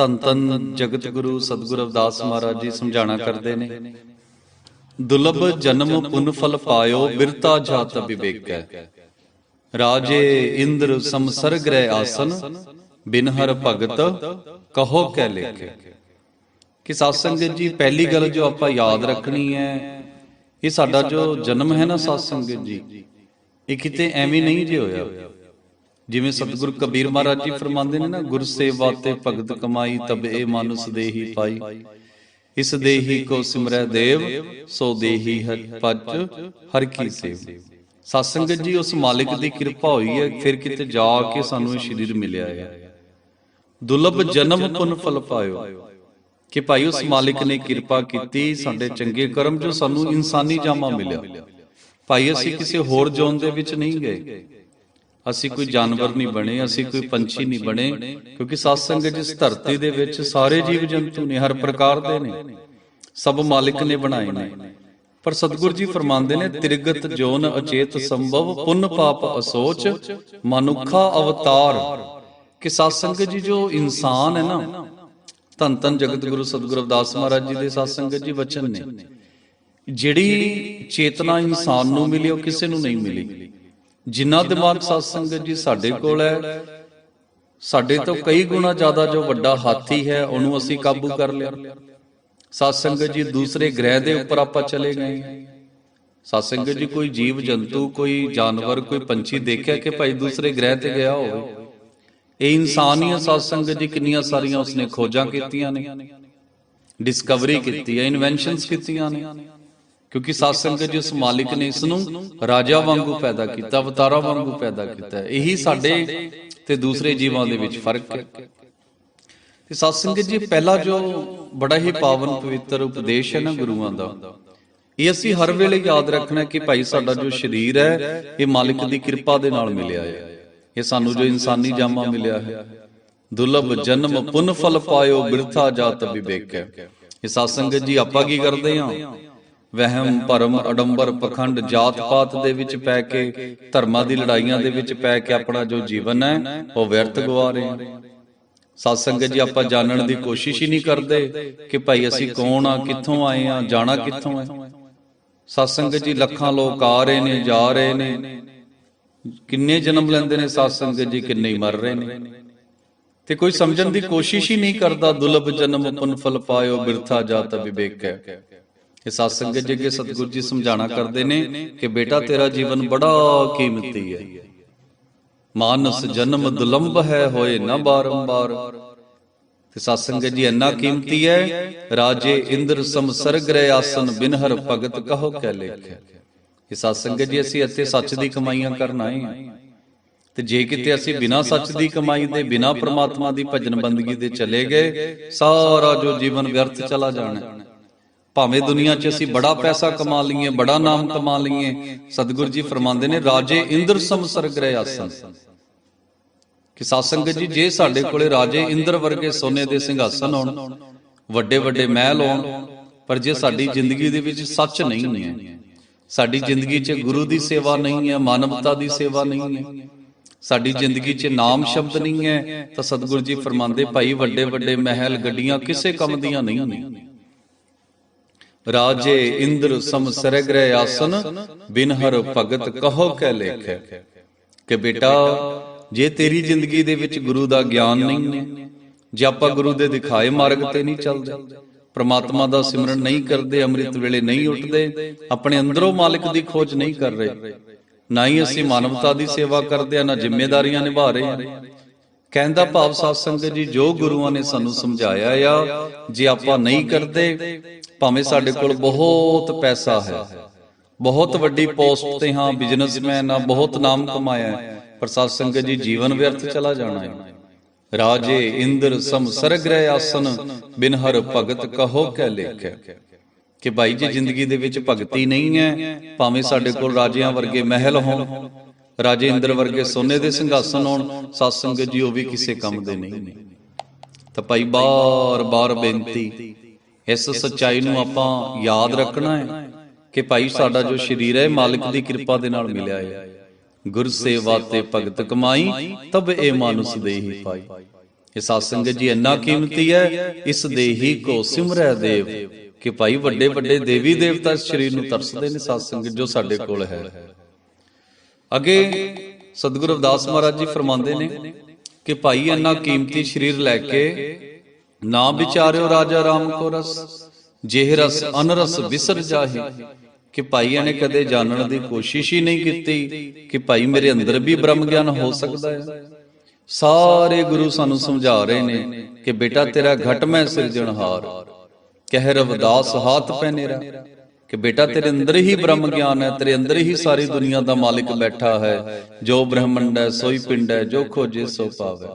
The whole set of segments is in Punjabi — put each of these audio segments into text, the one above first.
ਤਨ ਤਨ ਜਗਤ ਗੁਰੂ ਸਤਿਗੁਰੂ ਅਵਦਾਸ ਮਹਾਰਾਜ ਜੀ ਸਮਝਾਣਾ ਕਰਦੇ ਨੇ। ਦੁਲਬ ਜਨਮ ਪੁਨ ਫਲ ਪਾਇਓ, ਬਿਰਤਾ ਜਾਤ ਵਿਵੇਕੈ। ਰਾਜੇ ਇੰਦਰ ਸਮਸਰਗ ਰਹਿ ਆਸਨ, ਬਿਨ ਹਰ ਭਗਤ ਕਹੋ ਕਹਿ ਲੇਖੇ। ਕਿ ਸਾਧ ਸੰਗਤ ਜੀ, ਪਹਿਲੀ ਗੱਲ ਜੋ ਆਪਾਂ ਯਾਦ ਰੱਖਣੀ ਹੈ, ਇਹ ਸਾਡਾ ਜੋ ਜਨਮ ਹੈ ਨਾ ਸਾਧ ਸੰਗਤ ਜੀ, ਇਹ ਕਿਤੇ ਐਵੇਂ ਨਹੀਂ ਜੇ ਹੋਇਆ। ਜਿਵੇਂ ਸਤਿਗੁਰ ਕਬੀਰ ਮਹਾਰਾਜ ਜੀ ਫਰਮਾਉਂਦੇ ਨੇ ਨਾ ਗੁਰ ਸੇਵਾ ਤੇ ਭਗਤ ਕਮਾਈ ਤਬ ਇਹ ਮਾਨੁਸ ਦੇਹੀ ਪਾਈ। ਇਸ ਦੇਹੀ ਕੋ ਸਿਮਰੈ ਦੇਵ ਸੋ ਦੇਹੀ ਹਰ ਪਜ ਹਰ ਕੀ ਸੇਵ। ਸਾਧ ਸੰਗਤ ਜੀ ਉਸ ਮਾਲਿਕ ਦੀ ਕਿਰਪਾ ਹੋਈ ਹੈ ਫਿਰ ਕਿਤੇ ਜਾ ਕੇ ਸਾਨੂੰ ਇਹ ਸਰੀਰ ਮਿਲਿਆ ਹੈ। ਦੁਰਲਭ ਜਨਮ ਪੁਨ ਫਲ ਪਾਇਓ। ਕਿ ਭਾਈ ਉਸ ਮਾਲਿਕ ਨੇ ਕਿਰਪਾ ਕੀਤੀ ਸਾਡੇ ਚੰਗੇ ਕਰਮ ਜੋ ਸਾਨੂੰ ਇਨਸਾਨੀ ਜਾਮਾ ਮਿਲਿਆ। ਭਾਈ ਅਸੀਂ ਕਿਸੇ ਹੋਰ ਜੋਨ ਦੇ ਵਿੱਚ ਨਹੀਂ ਗਏ। ਅਸੀਂ ਕੋਈ ਜਾਨਵਰ ਨਹੀਂ ਬਣੇ ਅਸੀਂ ਕੋਈ ਪੰਛੀ ਨਹੀਂ ਬਣੇ ਕਿਉਂਕਿ ਸਤਸੰਗ ਜਿਸ ਧਰਤੀ ਦੇ ਵਿੱਚ ਸਾਰੇ ਜੀਵ ਜੰਤੂ ਨੇ ਹਰ ਪ੍ਰਕਾਰ ਦੇ ਨੇ ਸਭ ਮਾਲਿਕ ਨੇ ਬਣਾਏ ਨੇ। ਪਰ ਸਤਿਗੁਰੂ ਜੀ ਫਰਮਾਉਂਦੇ ਨੇ ਤ੍ਰਿਗਤ ਜੋਨ ਅਚੇਤ ਸੰਭਵ ਪੁੰਨ ਪਾਪ ਅਸੋਚ ਮਨੁੱਖਾ ਅਵਤਾਰ। ਕਿ ਸਤਸੰਗ ਜੀ ਜੋ ਇਨਸਾਨ ਹੈ ਨਾ ਧੰਨ ਧੰਨ ਜਗਤ ਗੁਰੂ ਸਤਿਗੁਰੂ ਅਰਦਾਸ ਮਹਾਰਾਜ ਜੀ ਦੇ ਸਤਸੰਗ ਜੀ ਵਚਨ ਨੇ ਜਿਹੜੀ ਚੇਤਨਾ ਇਨਸਾਨ ਨੂੰ ਮਿਲੀ ਉਹ ਕਿਸੇ ਨੂੰ ਨਹੀਂ ਮਿਲੀ। ਜਿੰਨਾ ਦਿਮਾਗ ਸਤਸੰਗ ਜੀ ਸਾਡੇ ਕੋਲ ਹੈ। ਸਾਡੇ ਤੋਂ ਕਈ ਗੁਣਾ ਜ਼ਿਆਦਾ ਜੋ ਵੱਡਾ ਹਾਥੀ ਹੈ ਉਹਨੂੰ ਅਸੀਂ ਕਾਬੂ ਕਰ ਲਿਆ। ਸਤਸੰਗ ਜੀ ਦੂਸਰੇ ਗ੍ਰਹਿ ਦੇ ਉੱਪਰ ਆਪਾਂ ਚਲੇ ਗਏ। ਸਤਸੰਗ ਜੀ ਕੋਈ ਜੀਵ ਜੰਤੂ ਕੋਈ ਜਾਨਵਰ ਕੋਈ ਪੰਛੀ ਦੇਖਿਆ ਕਿ ਭਾਈ ਦੂਸਰੇ ਗ੍ਰਹਿ ਤੇ ਗਿਆ ਹੋਵੇ? ਇਹ ਇਨਸਾਨੀਅਤ ਸਤਸੰਗ ਜੀ ਕਿੰਨੀਆਂ ਸਾਰੀਆਂ ਉਸਨੇ ਖੋਜਾਂ ਕੀਤੀਆਂ ਨੇ? ਡਿਸਕਵਰੀ ਕੀਤੀ ਹੈ ਇਨਵੈਂਸ਼ਨਸ ਕੀਤੀਆਂ ਨੇ। ਕਿਉਂਕਿ ਸਤਸੰਗ ਜੀ ਉਸ ਮਾਲਿਕ ਨੇ ਇਸ ਨੂੰ ਰਾਜਾ ਵਾਂਗੂ ਪੈਦਾ ਕੀਤਾ ਅਵਤਾਰਾਂ ਵਾਂਗੂ ਪੈਦਾ ਕੀਤਾ। ਹੈ। ਇਹੀ ਸਾਡੇ ਤੇ ਦੂਸਰੇ ਜੀਵਾਂ ਦੇ ਵਿੱਚ ਫ਼ਰਕ ਹੈ। ਤੇ ਸਤਸੰਗ ਜੀ ਪਹਿਲਾ ਜੋ ਬੜਾ ਹੀ ਪਾਵਨ ਪਵਿੱਤਰ ਉਪਦੇਸ਼ ਹੈ ਨਾ ਗੁਰੂਆਂ ਦਾ। ਇਹ ਅਸੀਂ ਹਰ ਵੇਲੇ ਯਾਦ ਰੱਖਣਾ ਕਿ ਭਾਈ ਸਾਡਾ ਜੋ ਸਰੀਰ ਹੈ ਇਹ ਮਾਲਿਕ ਦੀ ਕਿਰਪਾ ਦੇ ਨਾਲ ਮਿਲਿਆ ਹੈ। ਇਹ ਸਾਨੂੰ ਜੋ ਇਨਸਾਨੀ ਜਾਮਾ ਮਿਲਿਆ ਹੈ। ਦੁਰਲਭ ਜਨਮ ਪੁਨ ਫਲ ਪਾਇਓ ਬਿਰਥਾ ਜਾਤ ਵਿਵੇਕੈ ਇਹ ਸਤਸੰਗ ਜੀ ਆਪਾਂ ਕੀ ਕਰਦੇ ਹਾਂ। ਵਹਿਮ, ਭਰਮ, ਅਡੰਬਰ, ਪਖੰਡ ਜਾਤ ਪਾਤ ਦੇ ਵਿੱਚ ਪੈ ਕੇ, ਧਰਮਾਂ ਦੀ ਲੜਾਈਆਂ ਦੇ ਵਿੱਚ ਪੈ ਕੇ ਆਪਣਾ ਜੋ ਜੀਵਨ ਹੈ, ਉਹ ਵਿਅਰਥ ਗਵਾ ਰਹੇ ਹਾਂ ਸਤਸੰਗ ਜੀ, ਆਪਾਂ ਜਾਣਨ ਦੀ ਕੋਸ਼ਿਸ਼ ਹੀ ਨਹੀਂ ਕਰਦੇ ਕਿ ਭਾਈ ਅਸੀਂ ਕੌਣ ਆ, ਕਿੱਥੋਂ ਆਏ ਆ, ਜਾਣਾ ਕਿੱਥੋਂ ਹੈ। ਸਤਸੰਗ ਜੀ, ਲੱਖਾਂ ਲੋਕ ਆ ਰਹੇ ਨੇ, ਜਾ ਰਹੇ ਨੇ। ਕਿੰਨੇ ਜਨਮ ਲੈਂਦੇ ਨੇ ਸਤਸੰਗ ਜੀ, ਕਿੰਨੇ ਮਰ ਰਹੇ ਨੇ। ਤੇ ਕੋਈ ਸਮਝਣ ਦੀ ਕੋਸ਼ਿਸ਼ ਹੀ ਨਹੀਂ ਕਰਦਾ, ਦੁਲਭ ਜਨਮ ਪੁਨ ਫਲ ਪਾਇਓ, ਬਿਰਥਾ ਜਾਤ ਵਿਵੇਕ ਹੈ। ਇਹ ਸਤਸੰਗ ਜੀ ਕੇ ਸਤਿਗੁਰ ਜੀ ਸਮਝਾਣਾ ਕਰਦੇ ਨੇ ਕਿ ਬੇਟਾ ਤੇਰਾ ਜੀਵਨ ਬੜਾ ਕੀਮਤੀ ਹੈ। ਮਾਨਸ ਜਨਮ ਦੁਲੰਭ ਹੈ, ਹੋਏ ਨਾ ਬਾਰੰਬਾਰ। ਤੇ ਸਤਸੰਗ ਜੀ ਇੰਨਾ ਕੀਮਤੀ ਹੈ, ਰਾਜੇ ਇੰਦਰ ਸਮਸਰਗ ਰਹਿ ਆਸਨ ਬਿਨਹਰ ਭਗਤ ਕਹੋ ਕਹਿ ਲੇਖਿਆ ਇਹ ਸਤਸੰਗ ਜੀ ਅਸੀਂ ਇੱਥੇ ਸੱਚ ਦੀ ਕਮਾਈਆਂ ਕਰਨ ਆਏ ਹਾਂ। ਤੇ ਜੇ ਕਿਤੇ ਅਸੀਂ ਬਿਨਾਂ ਸੱਚ ਦੀ ਕਮਾਈ ਦੇ, ਬਿਨਾਂ ਪ੍ਰਮਾਤਮਾ ਦੀ ਭਜਨ ਬੰਦਗੀ ਦੇ ਚਲੇ ਗਏ, ਸਾਰਾ ਜੋ ਜੀਵਨ ਵਿਅਰਥ ਚਲਾ ਜਾਣਾ। ਭਾਵੇਂ ਦੁਨੀਆ 'ਚ ਅਸੀਂ ਬੜਾ ਪੈਸਾ ਕਮਾ ਲਈਏ ਬੜਾ ਨਾਮ ਕਮਾ ਲਈਏ ਸਤਿਗੁਰੂ ਜੀ ਫਰਮਾਉਂਦੇ ਨੇ ਰਾਜੇ ਇੰਦਰ ਸਮਸਰਗ ਰਹਿ ਆਸਨ ਕਿ ਸਾਸੰਗ ਜੀ ਜੇ ਸਾਡੇ ਕੋਲੇ ਰਾਜੇ ਇੰਦਰ ਵਰਗੇ ਸੋਨੇ ਦੇ ਸਿੰਘਾਸਨ ਹੋਣ ਵੱਡੇ ਵੱਡੇ ਮਹਿਲ ਹੋਣ ਪਰ ਜੇ ਸਾਡੀ ਜ਼ਿੰਦਗੀ ਦੇ ਵਿੱਚ ਸੱਚ ਨਹੀਂ ਹੈ। ਸਾਡੀ ਜ਼ਿੰਦਗੀ 'ਚ ਗੁਰੂ ਦੀ ਸੇਵਾ ਨਹੀਂ ਹੈ ਮਾਨਵਤਾ ਦੀ ਸੇਵਾ ਨਹੀਂ ਹੈ। ਸਾਡੀ ਜ਼ਿੰਦਗੀ 'ਚ ਨਾਮ ਸ਼ਬਦ ਨਹੀਂ ਹੈ ਤਾਂ ਸਤਿਗੁਰੂ ਜੀ ਫਰਮਾਉਂਦੇ ਭਾਈ ਵੱਡੇ ਵੱਡੇ ਮਹਿਲ ਗੱਡੀਆਂ ਕਿਸੇ ਕੰਮ ਦੀਆਂ ਨਹੀਂ ਨੇ ਰਾਜੇ ਇੰਦਰ ਸਮ ਸਰਗ ਰਹਿ ਆਸਨ ਬਿਨ ਹਰ ਭਗਤ ਕਹੋ ਕਹਿ ਲੇਖੈ। ਕਿ ਬੇਟਾ, ਜੇ ਤੇਰੀ ਜ਼ਿੰਦਗੀ ਦੇ ਵਿੱਚ ਗੁਰੂ ਦਾ ਗਿਆਨ ਨਹੀਂ ਹੈ, ਜੇ ਆਪਾਂ ਗੁਰੂ ਦੇ ਦਿਖਾਏ ਮਾਰਗ ਤੇ ਨਹੀਂ ਚੱਲਦੇ, ਪਰਮਾਤਮਾ ਦਾ ਸਿਮਰਨ ਨਹੀਂ ਕਰਦੇ, ਅੰਮ੍ਰਿਤ ਵੇਲੇ ਨਹੀਂ ਉੱਠਦੇ, ਆਪਣੇ ਅੰਦਰੋਂ ਮਾਲਕ ਦੀ ਖੋਜ ਨਹੀਂ ਕਰ ਰਹੇ, ਨਾ ਹੀ ਅਸੀਂ ਮਾਨਵਤਾ ਦੀ ਸੇਵਾ ਕਰਦੇ ਆ ਨਾ ਜ਼ਿੰਮੇਵਾਰੀਆਂ ਨਿਭਾ ਰਹੇ। ਕਹਿੰਦਾ ਭਾਵ ਸਾਧ ਸੰਗਤ ਜੀ, ਜੋ ਗੁਰੂਆਂ ਨੇ ਸਾਨੂੰ ਸਮਝਾਇਆ ਆ, ਜੇ ਆਪਾਂ ਨਹੀਂ ਕਰਦੇ, ਭਾਵੇਂ ਸਾਡੇ ਕੋਲ ਬਹੁਤ ਪੈਸਾ ਹੈ, ਬਹੁਤ ਵੱਡੀ ਪੋਸਟ ਤੇ ਹਾਂ, ਬਿਜ਼ਨਸਮੈਨ ਆ, ਬਹੁਤ ਨਾਮ ਕਮਾਇਆ ਪਰ ਸਾਧ ਸੰਗਤ ਜੀ, ਜੀਵਨ ਵਿਅਰਥ ਚਲਾ ਜਾਣਾ ਹੈ। ਰਾਜੇ ਇੰਦਰ ਸਮ ਸਰਗ ਰਹਿ ਆਸਨ, ਬਿਨ ਹਰ ਭਗਤ ਕਹੋ ਕਹਿ ਲੇਖੈ। ਕਿ ਭਾਈ ਜੀ, ਜ਼ਿੰਦਗੀ ਦੇ ਵਿੱਚ ਭਗਤੀ ਨਹੀਂ ਹੈ, ਭਾਵੇਂ ਸਾਡੇ ਕੋਲ ਰਾਜਿਆਂ ਵਰਗੇ ਮਹਿਲ ਹੋਣ ਰਾਜੇ ਇੰਦਰ ਵਰਗੇ ਸੋਨੇ ਦੇ ਸਿੰਘਾਸਨ ਹੋਣ ਸਾਧ ਸੰਗਤ ਜੀ ਉਹ ਵੀ ਕਿਸੇ ਕੰਮ ਦੇ ਨਹੀਂ। ਨੇ ਤਾਂ ਭਾਈ ਬਾਰ-ਬਾਰ ਬੇਨਤੀ ਇਸ ਸੱਚਾਈ ਨੂੰ ਆਪਾਂ ਯਾਦ ਰੱਖਣਾ ਹੈ ਕਿ ਭਾਈ ਸਾਡਾ ਜੋ ਸਰੀਰ ਹੈ ਮਾਲਕ ਦੀ ਕਿਰਪਾ ਦੇ ਨਾਲ ਮਿਲਿਆ ਹੈ। ਗੁਰ ਸੇਵਾ ਤੇ ਭਗਤ ਕਮਾਈ ਤਬ ਇਹ ਮਾਨੁਸ ਦੇਹੀ ਪਾਈ ਇਹ ਸਾਧ ਸੰਗਤ ਜੀ ਇੰਨਾ ਕੀਮਤੀ ਹੈ ਇਸ ਦੇਹੀ ਕੋ ਸਿਮਰੈ ਦੇਵ ਕਿ ਭਾਈ ਵੱਡੇ ਵੱਡੇ ਦੇਵੀ ਦੇਵਤਾ ਸਰੀਰ ਨੂੰ ਤਰਸਦੇ ਨੇ ਸਾਧ ਸੰਗਤ ਜੋ ਸਾਡੇ ਕੋਲ ਹੈ। ਅੱਗੇ ਸਤਿਗੁਰੂ ਰਵਿਦਾਸ ਮਹਾਰਾਜ ਜੀ ਫਰਮਾਉਂਦੇ ਨੇ ਕਿ ਭਾਈ ਇੰਨਾ ਕੀਮਤੀ ਸਰੀਰ ਲੈ ਕੇ ਨਾ ਵਿਚਾਰਿਓ ਰਾਜਾ ਰਾਮ ਕੋ ਰਸ ਜਿਹ ਰਸ ਅਨਰਸ ਵਿਸਰ ਜਾਹੀ, ਕਿ ਭਾਈ ਇਹਨੇ ਕਦੇ ਜਾਣਨ ਦੀ ਕੋਸ਼ਿਸ਼ ਹੀ ਨਹੀਂ ਕੀਤੀ, ਕਿ ਭਾਈ ਮੇਰੇ ਅੰਦਰ ਵੀ ਬ੍ਰਹਮ ਗਿਆਨ ਹੋ ਸਕਦਾ ਹੈ। ਸਾਰੇ ਗੁਰੂ ਸਾਨੂੰ ਸਮਝਾ ਰਹੇ ਨੇ ਕਿ ਬੇਟਾ ਤੇਰਾ ਘਟ ਮੈਂ ਸਿਰਜਣਹਾਰ ਕਹਿ ਰਵਦਾਸ ਹਾਥ ਪੈ ਨੇਰਾ। ਕਿ ਬੇਟਾ ਤੇਰੇ ਅੰਦਰ ਹੀ ਬ੍ਰਹਮ ਗਿਆਨ ਹੈ, ਤੇਰੇ ਅੰਦਰ ਹੀ ਸਾਰੀ ਦੁਨੀਆ ਦਾ ਮਾਲਿਕ ਬੈਠਾ ਹੈ, ਜੋ ਬ੍ਰਹਮੰਡ ਹੈ, ਸੋਈ ਪਿੰਡ ਹੈ, ਜੋ ਖੋਜੇ ਸੋ ਪਾਵੇ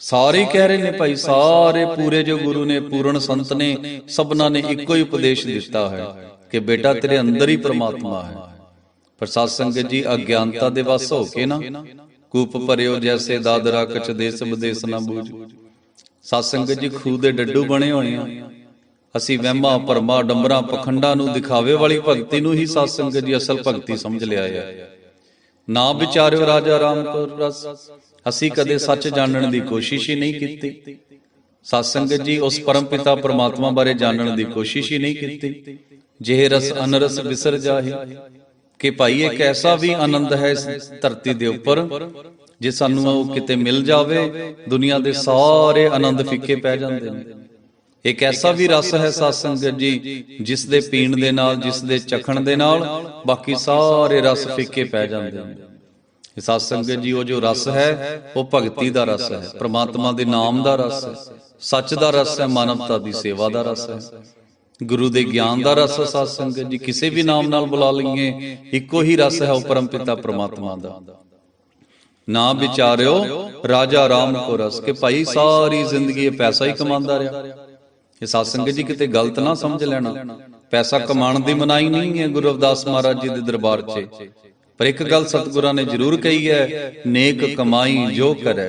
ਸਾਰੇ ਕਹਿ ਰਹੇ ਨੇ ਭਾਈ, ਸਾਰੇ ਪੂਰੇ ਜੋ ਗੁਰੂ ਨੇ, ਪੂਰਨ ਸੰਤ ਨੇ, ਸਭਨਾਂ ਨੇ ਇੱਕੋ ਹੀ ਉਪਦੇਸ਼ ਦਿੱਤਾ ਹੈ ਕਿ ਬੇਟਾ ਤੇਰੇ ਅੰਦਰ ਹੀ ਪ੍ਰਮਾਤਮਾ ਹੈ। ਪਰ ਸਾਧ ਸੰਗਤ ਜੀ, ਅਗਿਆਨਤਾ ਦੇ ਵਸ ਹੋ ਕੇ ਨਾ, ਕੂਪ ਭਰਿਓ ਜੈਸੇ ਦਾਦਰਾ ਕਚ ਦੇਸ ਵਿਦੇਸ ਨਾ ਬੂਝ। ਸਾਧ ਸੰਗਤ ਜੀ, ਖੂਹ ਦੇ ਡੱਡੂ ਬਣੇ ਹੋਣੇ ਆ। ਅਸੀਂ ਵਹਿਮਾਂ ਭਰਮਾਂ ਡੰਬਰਾਂ ਪਖੰਡਾਂ ਨੂੰ ਦਿਖਾਵੇ ਵਾਲੀ ਭਗਤੀ ਨੂੰ ਹੀ ਸਾਧ ਸੰਗਤ ਜੀ ਅਸਲ ਭਗਤੀ ਸਮਝ ਲਿਆ ਹੈ। ਨਾ ਵਿਚਾਰਿਓ ਰਾਜਾ ਰਾਮ ਕੋ ਰਸ, ਅਸੀਂ ਕਦੇ ਸੱਚ ਜਾਣਨ ਦੀ ਕੋਸ਼ਿਸ਼ ਹੀ ਨਹੀਂ ਕੀਤੀ। ਸਾਧ ਸੰਗਤ ਜੀ, ਉਸ ਪਰਮ ਪਿਤਾ ਪਰਮਾਤਮਾ ਬਾਰੇ ਜਾਣਨ ਦੀ ਕੋਸ਼ਿਸ਼ ਹੀ ਨਹੀਂ ਕੀਤੀ। ਜਿਹ ਰਸ ਅਨਰਸ ਵਿਸਰ ਜਾਹੀ, ਕਿ ਭਾਈ ਇੱਕ ਐਸਾ ਵੀ ਆਨੰਦ ਹੈ ਇਸ ਧਰਤੀ ਦੇ ਉੱਪਰ, ਜੇ ਸਾਨੂੰ ਉਹ ਕਿਤੇ ਮਿਲ ਜਾਵੇ, ਦੁਨੀਆ ਦੇ ਸਾਰੇ ਆਨੰਦ ਫਿੱਕੇ ਪੈ ਜਾਂਦੇ ਨੇ। ਇੱਕ ਐਸਾ ਵੀ ਰਸ ਹੈ ਸਾਧ ਸੰਗਤ ਜੀ ਜਿਸ ਦੇ ਪੀਣ ਦੇ ਨਾਲ ਜਿਸ ਦੇ ਚਖਣ ਦੇ ਨਾਲ ਬਾਕੀ ਸਾਰੇ ਰਸ ਫਿੱਕੇ ਪੈ ਜਾਂਦੇ ਨੇ। ਇਹ ਸਾਧ ਸੰਗਤ ਜੀ, ਉਹ ਜੋ ਰਸ ਹੈ, ਉਹ ਭਗਤੀ ਦਾ ਰਸ ਹੈ, ਪ੍ਰਮਾਤਮਾ ਦੇ ਨਾਮ ਦਾ ਰਸ ਹੈ, ਸੱਚ ਦਾ ਰਸ ਹੈ, ਮਾਨਵਤਾ ਦੀ ਸੇਵਾ ਦਾ ਰਸ ਹੈ। ਗੁਰੂ ਦੇ ਗਿਆਨ ਦਾ ਰਸ ਹੈ ਸਾਧ ਸੰਗਤ ਜੀ, ਕਿਸੇ ਵੀ ਨਾਮ ਨਾਲ ਬੁਲਾ ਲਈਏ, ਇੱਕੋ ਹੀ ਰਸ ਹੈ ਉਹ ਪਰਮ ਪਿਤਾ ਪ੍ਰਮਾਤਮਾ ਦਾ। ਨਾ ਵਿਚਾਰਿਓ, ਰਾਜਾ ਰਾਮ ਕੋ ਰਸ, ਕਿ ਭਾਈ ਸਾਰੀ ਜ਼ਿੰਦਗੀ ਇਹ ਪੈਸਾ ਹੀ ਕਮਾਉਂਦਾ ਰਿਹਾ। ਇਹ ਸਾਧ ਸੰਗਤ ਜੀ ਕਿਤੇ ਗਲਤ ਨਾ ਸਮਝ ਲੈਣਾ। ਪੈਸਾ ਕਮਾਉਣ ਦੀ ਮਨਾਹੀ ਨਹੀਂ ਹੈ ਗੁਰੂ ਅਵਦਾਸ ਮਹਾਰਾਜ ਜੀ ਦੇ ਦਰਬਾਰ 'ਚ। ਪਰ ਇੱਕ ਗੱਲ ਸਤਿਗੁਰਾਂ ਨੇ ਜ਼ਰੂਰ ਕਹੀ ਹੈ, ਨੇਕ ਕਮਾਈ ਜੋ ਕਰੈ,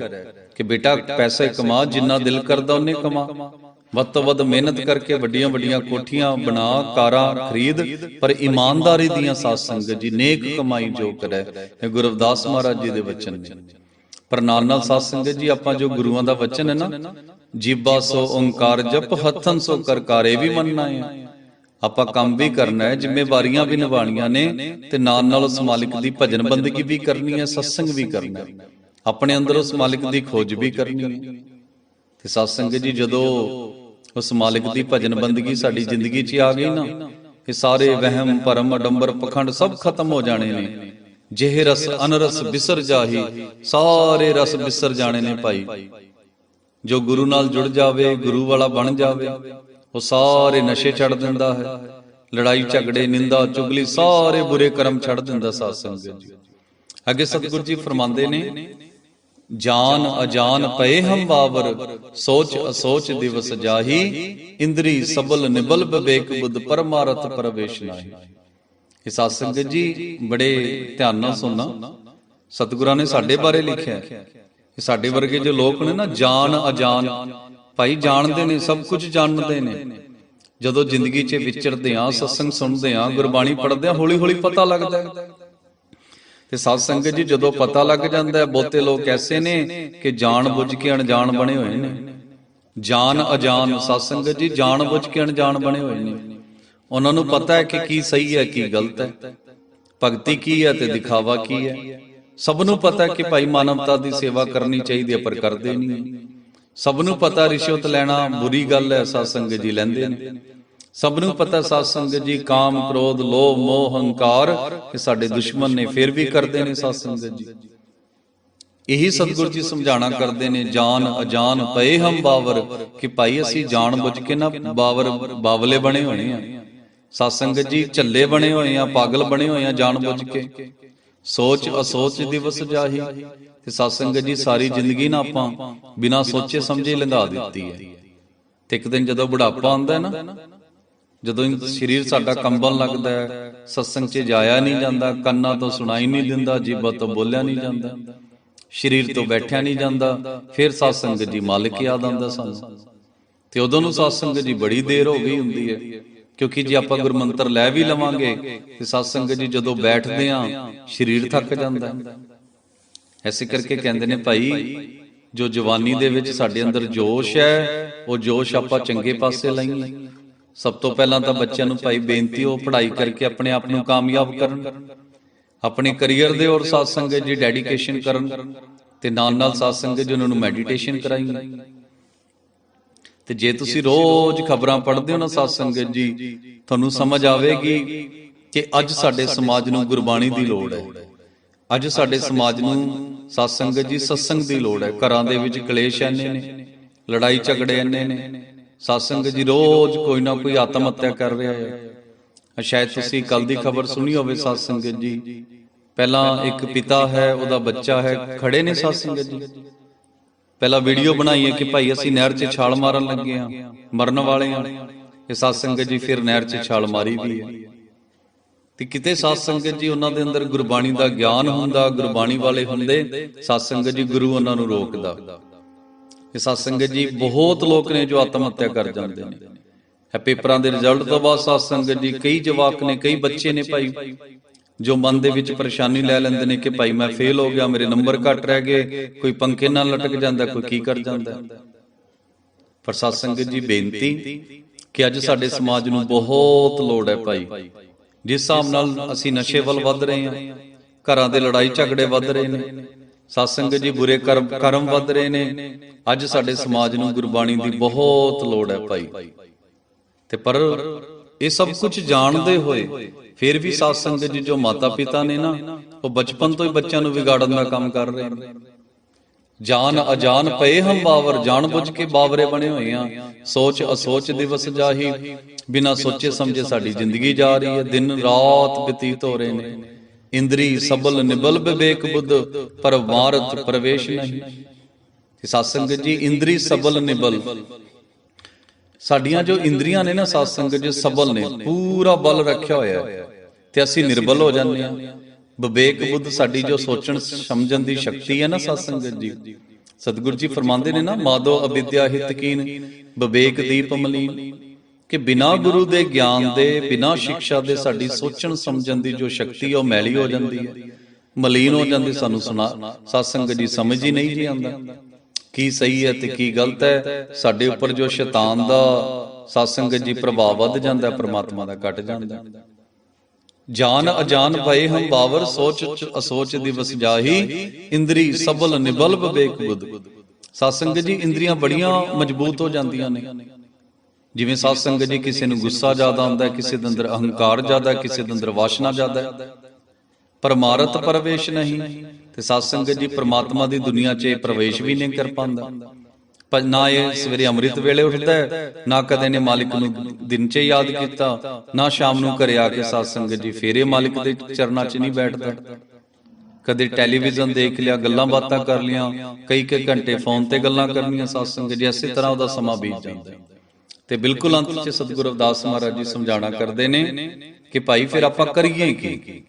ਕਿ ਬੇਟਾ ਪੈਸਾ ਕਮਾ, ਜਿੰਨਾ ਦਿਲ ਕਰਦਾ ਉਹਨੇ ਕਮਾ। ਵੱਧ ਤੋਂ ਵੱਧ ਮਿਹਨਤ ਕਰਕੇ ਵੱਡੀਆਂ ਵੱਡੀਆਂ ਕੋਠੀਆਂ ਬਣਾ, ਕਾਰਾਂ ਖਰੀਦ, ਪਰ ਇਮਾਨਦਾਰੀ ਦੀਆਂ ਸਾਧ ਸੰਗਤ ਜੀ, ਨੇਕ ਕਮਾਈ ਜੋ ਕਰੇ, ਇਹ ਗੁਰੂ ਅਵਦਾਸ ਮਹਾਰਾਜ ਜੀ ਦੇ ਵਚਨ ਨੇ। ਪਰ ਨਾਲ ਨਾਲ ਸਾਧ ਸੰਗਤ ਜੀ, ਆਪਾਂ ਜੋ ਗੁਰੂਆਂ ਦਾ ਵਚਨ ਹੈ ਨਾ ਜੀਬਾ ਸੋ ਓੰਕਾਰ, ਜਪ ਹੱਥਨ ਸੋ ਕਰਕਾਰੇ ਵੀ ਮੰਨਣਾ ਹੈ ਆਪਾਂ ਕੰਮ ਵੀ ਕਰਨਾ ਹੈ, ਜ਼ਿੰਮੇਵਾਰੀਆਂ ਵੀ ਨਿਭਾਣੀਆਂ ਨੇ ਤੇ ਨਾਲ ਨਾਲ ਉਸ ਮਾਲਿਕ ਦੀ ਭਜਨ ਬੰਦਗੀ ਵੀ ਕਰਨੀ ਹੈ, ਸਤਸੰਗ ਵੀ ਕਰਨਾ ਆਪਣੇ ਅੰਦਰ ਉਸ ਮਾਲਿਕ ਦੀ ਖੋਜ ਵੀ ਕਰਨੀ ਹੈ। ਤੇ ਸਤਸੰਗ ਜੀ, ਜਦੋਂ ਉਸ ਮਾਲਿਕ ਦੀ ਭਜਨ ਬੰਦਗੀ ਸਾਡੀ ਜ਼ਿੰਦਗੀ 'ਚ ਆ ਗਈ ਨਾ, ਇਹ ਸਾਰੇ ਵਹਿਮ, ਭਰਮ, ਅਡੰਬਰ, ਪਖੰਡ ਸਭ ਖਤਮ ਹੋ ਜਾਣੇ ਨੇ। ਜਿਹੇ ਰਸ ਅਨਰਸ ਬਿਸਰ ਜਾਹੀ, ਸਾਰੇ ਰਸ ਬਿਸਰ ਜਾਣੇ ਨੇ ਭਾਈ। ਜੋ ਗੁਰੂ ਨਾਲ ਜੁੜ ਜਾਵੇ, ਗੁਰੂ ਵਾਲਾ ਬਣ ਜਾਵੇ, ਉਹ ਸਾਰੇ ਨਸ਼ੇ ਛੱਡ ਦਿੰਦਾ ਹੈ। ਲੜਾਈ, ਝਗੜੇ, ਨਿੰਦਾ, ਚੁਗਲੀ, ਸਾਰੇ ਬੁਰੇ ਕਰਮ ਛੱਡ ਦਿੰਦਾ ਸਾਧ ਸੰਗਤ ਜੀ। ਅੱਗੇ ਸਤਿਗੁਰੂ ਜੀ ਫਰਮਾਉਂਦੇ ਨੇ, ਜਾਨ ਅਜਾਨ ਪਏ ਹਮ ਬਾਵਰ ਸੋਚ ਅਸੋਚ ਦਿਵਸ ਜਾਹੀ, ਇੰਦਰੀ ਸਬਲ ਨਿਬਲ ਵਿਵੇਕ ਬੁੱਧ ਪਰਮਾਰਥ ਪ੍ਰਵੇਸ਼ ਨਾਹੀ। ਇਹ ਸਾਧ ਸੰਗਤ ਜੀ, ਬੜੇ ਧਿਆਨ ਨਾਲ ਸੁਣਨਾ। ਸਤਿਗੁਰਾਂ ਨੇ ਸਾਡੇ ਬਾਰੇ ਲਿਖਿਆ ਹੈ। ਇਹ ਸਾਡੇ ਵਰਗੇ ਜੋ ਲੋਕ ਨੇ ਨਾ ਜਾਣ ਅਜਾਨ, ਭਾਈ ਜਾਣਦੇ ਨੇ, ਸਭ ਕੁਝ ਜਾਣਦੇ ਨੇ। ਜਦੋਂ ਜ਼ਿੰਦਗੀ 'ਚ ਵਿਚਰਦੇ ਆਂ ਸਤਸੰਗ ਸੁਣਦੇ ਆਂ ਗੁਰਬਾਣੀ ਪੜ੍ਹਦੇ ਆਂ ਹੌਲੀ ਹੌਲੀ ਪਤਾ ਲੱਗਦਾ ਹੈ। ਤੇ ਸਾਧ ਸੰਗਤ ਜੀ, ਜਦੋਂ ਪਤਾ ਲੱਗ ਜਾਂਦਾ ਹੈ, ਬਹੁਤੇ ਲੋਕ ਐਸੇ ਨੇ ਕਿ ਜਾਣ ਬੁੱਝ ਕੇ ਅਣਜਾਣ ਬਣੇ ਹੋਏ ਨੇ। ਜਾਣ ਅਜਾਨ ਸਾਧ ਸੰਗਤ ਜੀ ਜਾਣ ਬੁੱਝ ਕੇ ਅਣਜਾਣ ਬਣੇ ਹੋਏ ਨੇ। ਉਹਨਾਂ ਨੂੰ ਪਤਾ ਹੈ ਕਿ ਕੀ ਸਹੀ ਹੈ, ਕੀ ਗਲਤ ਹੈ। ਭਗਤੀ ਕੀ ਹੈ ਤੇ ਦਿਖਾਵਾ ਕੀ ਹੈ? ਸਭ ਨੂੰ ਪਤਾ ਕਿ ਭਾਈ ਮਾਨਵਤਾ ਦੀ ਸੇਵਾ ਕਰਨੀ ਚਾਹੀਦੀ ਹੈ ਪਰ ਕਰਦੇ ਨਹੀਂ। ਸਭ ਨੂੰ ਪਤਾ ਰਿਸ਼ਵਤ ਲੈਣਾ ਬੁਰੀ ਗੱਲ ਹੈ ਸਾਧ ਸੰਗਤ ਜੀ ਲੈਂਦੇ ਨੇ। ਸਭ ਨੂੰ ਪਤਾ ਸਾਧ ਸੰਗਤ ਜੀ ਕਾਮ ਕ੍ਰੋਧ ਲੋਭ ਮੋਹ ਹੰਕਾਰ ਇਹ ਸਾਡੇ ਦੁਸ਼ਮਣ ਨੇ ਫਿਰ ਵੀ ਕਰਦੇ ਨੇ ਸਾਧ ਸੰਗਤ ਜੀ। ਇਹੀ ਸਤਿਗੁਰੂ ਜੀ ਸਮਝਾਣਾ ਕਰਦੇ ਨੇ ਜਾਨ ਅਜਾਨ ਪਏ ਹਮ ਬਾਵਰ ਕਿ ਭਾਈ ਅਸੀਂ ਜਾਣ ਬੁੱਝ ਕੇ ਨਾ ਬਾਵਰ ਬਾਵਲੇ ਬਣੇ ਹੋਏ ਆ। ਸਾਧ ਸੰਗਤ ਜੀ ਝੱਲੇ ਬਣੇ ਹੋਏ ਆ ਪਾਗਲ ਬਣੇ ਹੋਏ ਆ ਜਾਣ ਬੁੱਝ ਕੇ। ਸੋਚ ਅਸੋਚ ਦਿਵਸ ਜਾਹੀ ਤੇ ਸੰਗਤ ਜੀ ਸਾਰੀ ਜ਼ਿੰਦਗੀ ਨਾ ਆਪਾਂ ਬਿਨਾਂ ਸੋਚੇ ਸਮਝੇ ਲੰਘਾ ਦਿੱਤੀ ਹੈ। ਤੇ ਇੱਕ ਦਿਨ ਜਦੋਂ ਬੁਢਾਪਾ ਆਉਂਦਾ ਹੈ ਨਾ ਜਦੋਂ ਸਰੀਰ ਸਾਡਾ ਕੰਬਣ ਲੱਗਦਾ ਹੈ ਸਤਸੰਗ 'ਚ ਜਾਇਆ ਨਹੀਂ ਜਾਂਦਾ ਕੰਨਾਂ ਤੋਂ ਸੁਣਾਈ ਨਹੀਂ ਦਿੰਦਾ ਜੀਭਾਂ ਤੋਂ ਬੋਲਿਆ ਨਹੀਂ ਜਾਂਦਾ। ਸਰੀਰ ਤੋਂ ਬੈਠਿਆ ਨਹੀਂ ਜਾਂਦਾ ਫਿਰ ਸਤਸੰਗ ਦੀ ਮਾਲਕ ਯਾਦ ਆਉਂਦਾ ਸਾਨੂੰ। ਤੇ ਉਦੋਂ ਨੂੰ ਸਤਸੰਗ ਜੀ ਬੜੀ ਦੇਰ ਹੋ ਗਈ ਹੁੰਦੀ ਹੈ। ਕਿਉਂਕਿ ਜੇ ਆਪਾਂ ਗੁਰਮੰਤਰ ਲੈ ਵੀ ਲਵਾਂਗੇ ਤੇ ਸਤਸੰਗ ਜੀ ਜਦੋਂ ਬੈਠਦੇ ਆਂ ਸਰੀਰ ਥੱਕ ਜਾਂਦਾ। ਹੈ ਐਸੇ ਕਰਕੇ ਕਹਿੰਦੇ ਨੇ ਭਾਈ ਜੋ ਜਵਾਨੀ ਦੇ ਵਿੱਚ ਸਾਡੇ ਅੰਦਰ ਜੋਸ਼ ਹੈ ਉਹ ਜੋਸ਼ ਆਪਾਂ ਚੰਗੇ ਪਾਸੇ ਲਾਈਏ। ਸਭ ਤੋਂ ਪਹਿਲਾਂ ਤਾਂ ਬੱਚਿਆਂ ਨੂੰ ਭਾਈ ਬੇਨਤੀ ਉਹ ਪੜ੍ਹਾਈ ਕਰਕੇ ਆਪਣੇ ਆਪ ਨੂੰ ਕਾਮਯਾਬ ਕਰਨ ਆਪਣੇ ਕੈਰੀਅਰ ਦੇ ਔਰ ਸਾਥ ਸੰਗਤ ਜੀ ਡੈਡੀਕੇਸ਼ਨ ਕਰਨ ਤੇ ਨਾਲ ਨਾਲ ਸਾਥ ਸੰਗਤ ਜੀ ਉਹਨਾਂ ਨੂੰ ਮੈਡੀਟੇਸ਼ਨ ਕਰਾਈਏ। ਤੇ ਜੇ ਤੁਸੀਂ ਰੋਜ਼ ਖਬਰਾਂ ਪੜ੍ਹਦੇ ਹੋ ਨਾ ਸਾਧ ਸੰਗਤ ਜੀ ਤੁਹਾਨੂੰ ਸਮਝ ਆਵੇਗੀ ਕਿ ਅੱਜ ਸਾਡੇ ਸਮਾਜ ਨੂੰ ਗੁਰਬਾਣੀ ਦੀ ਲੋੜ ਹੈ। ਅੱਜ ਸਾਡੇ ਸਮਾਜ ਨੂੰ ਸਾਧ ਸੰਗਤ ਜੀ ਸਤਸੰਗ ਦੀ ਲੋੜ ਹੈ। ਘਰਾਂ ਦੇ ਵਿੱਚ ਕਲੇਸ਼ ਐਨੇ ਨੇ ਲੜਾਈ ਝਗੜੇ ਐਨੇ ਨੇ। ਸਾਧ ਸੰਗਤ ਜੀ ਰੋਜ਼ ਕੋਈ ਨਾ ਕੋਈ ਆਤਮ ਹੱਤਿਆ ਕਰ ਰਿਹਾ ਹੈ। ਸ਼ਾਇਦ ਤੁਸੀਂ ਕੱਲ ਦੀ ਖਬਰ ਸੁਣੀ ਹੋਵੇ ਸਾਧ ਸੰਗਤ ਜੀ। ਪਹਿਲਾਂ ਇੱਕ ਪਿਤਾ ਹੈ ਉਹਦਾ ਬੱਚਾ ਹੈ ਖੜੇ ਨੇ ਸਾਧ ਸੰਗਤ ਜੀ। ਪਹਿਲਾਂ ਵੀਡੀਓ ਬਣਾਈ ਹੈ ਕਿ ਭਾਈ ਅਸੀਂ ਨਹਿਰ 'ਚ ਛਾਲ ਮਾਰਨ ਲੱਗੇ ਆ ਮਰਨ ਵਾਲੇ ਆ ਇਹ ਸਾਧ ਸੰਗਤ ਜੀ ਫਿਰ ਨਹਿਰ 'ਚ ਛਾਲ ਮਾਰੀ ਵੀ ਹੈ। ਤੇ ਕਿਤੇ ਸਾਧ ਸੰਗਤ ਜੀ ਉਹਨਾਂ ਦੇ ਅੰਦਰ ਗੁਰਬਾਣੀ ਦਾ ਗਿਆਨ ਹੁੰਦਾ, ਗੁਰਬਾਣੀ ਵਾਲੇ ਹੁੰਦੇ, ਸਾਧ ਸੰਗਤ ਜੀ ਗੁਰੂ ਉਹਨਾਂ ਨੂੰ ਰੋਕਦਾ। ਇਹ ਸਾਧ ਸੰਗਤ ਜੀ ਬਹੁਤ ਲੋਕ ਨੇ ਜੋ ਆਤਮ ਹੱਤਿਆ ਕਰ ਜਾਂਦੇ ਨੇ। ਇਹ ਪੇਪਰਾਂ ਦੇ ਰਿਜ਼ਲਟ ਤੋਂ ਬਾਅਦ ਸਾਧ ਸੰਗਤ ਜੀ ਕਈ ਜਵਾਕ ਨੇ, ਕਈ ਬੱਚੇ ਨੇ ਭਾਈ। ਜੋ ਮਨ ਦੇ ਵਿੱਚ ਪਰੇਸ਼ਾਨੀ ਲੈ ਲੈਂਦੇ ਨੇ ਕਿ ਭਾਈ ਮੈਂ ਫੇਲ ਹੋ ਗਿਆ, ਮੇਰੇ ਨੰਬਰ ਘੱਟ ਰਹਿ ਗਏ, ਕੋਈ ਪੰਖੇ ਨਾਲ ਲਟਕ ਜਾਂਦਾ, ਕੋਈ ਕੀ ਕਰ ਜਾਂਦਾ। ਪਰ ਸਾਧ ਸੰਗਤ ਜੀ, ਬੇਨਤੀ ਕਿ ਅੱਜ ਸਾਡੇ ਸਮਾਜ ਨੂੰ ਬਹੁਤ ਲੋੜ ਹੈ ਭਾਈ। ਜਿਸ ਹਿਸਾਬ ਨਾਲ ਅਸੀਂ ਨਸ਼ੇ ਵੱਲ ਵੱਧ ਰਹੇ ਹਾਂ, ਘਰਾਂ ਦੇ ਲੜਾਈ ਝਗੜੇ ਵੱਧ ਰਹੇ ਨੇ ਸਾਧ ਸੰਗਤ ਜੀ, ਬੁਰੇ ਕਰਮ ਕਰਮ ਵੱਧ ਰਹੇ ਨੇ, ਅੱਜ ਸਾਡੇ ਸਮਾਜ ਨੂੰ ਗੁਰਬਾਣੀ ਦੀ ਬਹੁਤ ਲੋੜ ਹੈ ਭਾਈ। ਤੇ ਪਰ ਇਹ ਸਭ ਕੁਝ ਜਾਣਦੇ ਹੋਏ। ਫਿਰ ਵੀ ਸਾਧ ਸੰਗਤ ਜੀ ਜੋ ਮਾਤਾ ਪਿਤਾ ਨੇ ਨਾ ਉਹ ਬਚਪਨ ਤੋਂ ਹੀ ਬੱਚਿਆਂ ਨੂੰ ਵਿਗਾੜਨ ਦਾ ਕੰਮ ਕਰ ਰਹੇ ਨੇ। ਜਾਨ ਅਜਾਨ ਪਏ ਹਮ ਬਾਵਰ ਜਾਣ ਬੁੱਝ ਕੇ ਬਾਵਰੇ ਬਣੇ ਹੋਏ ਆ ਸੋਚ ਅਸੋਚ ਦਿਵਸ ਜਾਹੀ ਬਿਨਾ ਸੋਚੇ ਸਮਝੇ ਸਾਡੀ ਜ਼ਿੰਦਗੀ ਜਾ ਰਹੀ ਹੈ ਦਿਨ ਰਾਤ ਬਤੀਤ ਹੋ ਰਹੇ ਨੇ। ਇੰਦਰੀ ਸਬਲ ਨਿਬਲ ਵਿਵੇਕ ਬੁੱਧ ਪਰ ਮਾਰਤ ਪ੍ਰਵੇਸ਼ ਨਹੀਂ। ਸਾਧ ਸੰਗਤ ਜੀ ਇੰਦਰੀ ਸਬਲ ਨਿਬਲ। ਸਾਡੀਆਂ ਜੋ ਇੰਦਰੀਆਂ ਨੇ ਨਾ ਸਾਧ ਸੰਗਤ ਜੀ ਸਬਲ ਨੇ ਪੂਰਾ ਬਲ ਰੱਖਿਆ ਹੋਇਆ ਹੈ ਤੇ ਅਸੀਂ ਨਿਰਬਲ ਹੋ ਜਾਂਦੇ ਹਾਂ। ਵਿਵੇਕ ਬੁੱਧ ਸਾਡੀ ਜੋ ਸੋਚਣ ਸਮਝਣ ਦੀ ਸ਼ਕਤੀ ਹੈ ਨਾ ਸਾਧ ਸੰਗਤ ਜੀ। ਸਤਿਗੁਰੂ ਜੀ ਫਰਮਾਉਂਦੇ ਨੇ ਨਾ ਮਾਦੋ ਅਵਿਦਿਆ ਹਿਤਕੀਨ ਵਿਵੇਕ ਦੀਪ ਮਲੀਨ ਕਿ ਬਿਨਾ ਗੁਰੂ ਦੇ ਗਿਆਨ ਦੇ ਬਿਨਾ ਸਿੱਖਿਆ ਦੇ ਸਾਡੀ ਸੋਚਣ ਸਮਝਣ ਦੀ ਜੋ ਸ਼ਕਤੀ ਉਹ ਮੈਲੀ ਹੋ ਜਾਂਦੀ ਹੈ। ਮਲੀਨ ਹੋ ਜਾਂਦੀ ਸਾਨੂੰ ਸੁਣਾ ਸਾਧ ਸੰਗਤ ਜੀ ਸਮਝ ਹੀ ਨਹੀਂ ਜੀ ਆਉਂਦਾ। ਕੀ ਸਹੀ ਹੈ ਤੇ ਕੀ ਗਲਤ ਹੈ? ਸਾਡੇ ਉੱਪਰ ਜੋ ਸ਼ੈਤਾਨ ਦਾ ਸਾਧ ਜੀ ਪ੍ਰਭਾਵ ਵੱਧ ਜਾਂਦਾ ਹੈ ਪ੍ਰਮਾਤਮਾ ਦਾ ਘਟ ਜਾਂਦਾ। ਜਾਨ ਅਜਾਨ ਭਏ ਹਮ ਬਾਵਰ, ਸੋਚ ਚ ਅਸੋਚ ਦਿਵਸ ਜਾਹੀ, ਇੰਦਰੀ ਸਬਲ ਨਿਬਲ ਵਿਵੇਕ ਬੁੱਧ ਸਾਧ ਜੀ, ਇੰਦਰੀਆਂ ਬੜੀਆਂ ਮਜ਼ਬੂਤ ਹੋ ਜਾਂਦੀਆਂ ਨੇ। ਜਿਵੇਂ ਸਾਧ ਸੰਗਤ ਜੀ ਕਿਸੇ ਨੂੰ ਗੁੱਸਾ ਜ਼ਿਆਦਾ ਆਉਂਦਾ, ਕਿਸੇ ਦੇ ਅੰਦਰ ਅਹੰਕਾਰ ਜ਼ਿਆਦਾ, ਕਿਸੇ ਦੇ ਅੰਦਰ ਵਾਸ਼ਨਾ ਜ਼ਿਆਦਾ। ਹੈ ਪਰਮਾਰਥ ਪ੍ਰਵੇਸ਼ ਨਹੀਂ। ਤੇ ਸਾਧ ਸੰਗਤ ਜੀ ਪ੍ਰਮਾਤਮਾ ਦੀ ਦੁਨੀਆ 'ਚ ਇਹ ਪ੍ਰਵੇਸ਼ ਵੀ ਨਹੀਂ ਕਰ ਪਾਉਂਦਾ। ਪਰ ਨਾ ਇਹ ਸਵੇਰੇ ਅੰਮ੍ਰਿਤ ਵੇਲੇ ਉੱਠਦਾ ਹੈ, ਨਾ ਕਦੇ ਨੇ ਮਾਲਿਕ ਨੂੰ ਦਿਨ 'ਚ ਯਾਦ ਕੀਤਾ, ਨਾ ਸ਼ਾਮ ਨੂੰ ਘਰੇ ਆ ਕੇ ਸਾਧ ਸੰਗਤ ਜੀ ਫੇਰੇ ਮਾਲਿਕ ਦੇ ਚਰਨਾਂ 'ਚ ਨਹੀਂ ਬੈਠਦਾ। ਕਦੇ ਟੈਲੀਵਿਜ਼ਨ ਦੇਖ ਲਿਆ, ਗੱਲਾਂ ਬਾਤਾਂ ਕਰ ਲੀਆਂ, ਕਈ ਕਈ ਘੰਟੇ ਫੋਨ ਤੇ ਗੱਲਾਂ ਕਰਨੀਆਂ ਸਾਧ ਸੰਗਤ ਜੀ, ਇਸੇ ਤਰ੍ਹਾਂ ਉਹਦਾ ਸਮਾਂ ਬੀਤ ਜਾਂਦਾ ਹੈ। ਤੇ ਬਿਲਕੁਲ ਅੰਤ 'ਚ ਸਤਿਗੁਰੂ ਅਵਦਾਸ ਮਹਾਰਾਜ ਜੀ ਸਮਝਾਣਾ ਕਰਦੇ ਨੇ ਕਿ ਭਾਈ ਫਿਰ ਆਪਾਂ ਕਰੀਏ ਕੀ?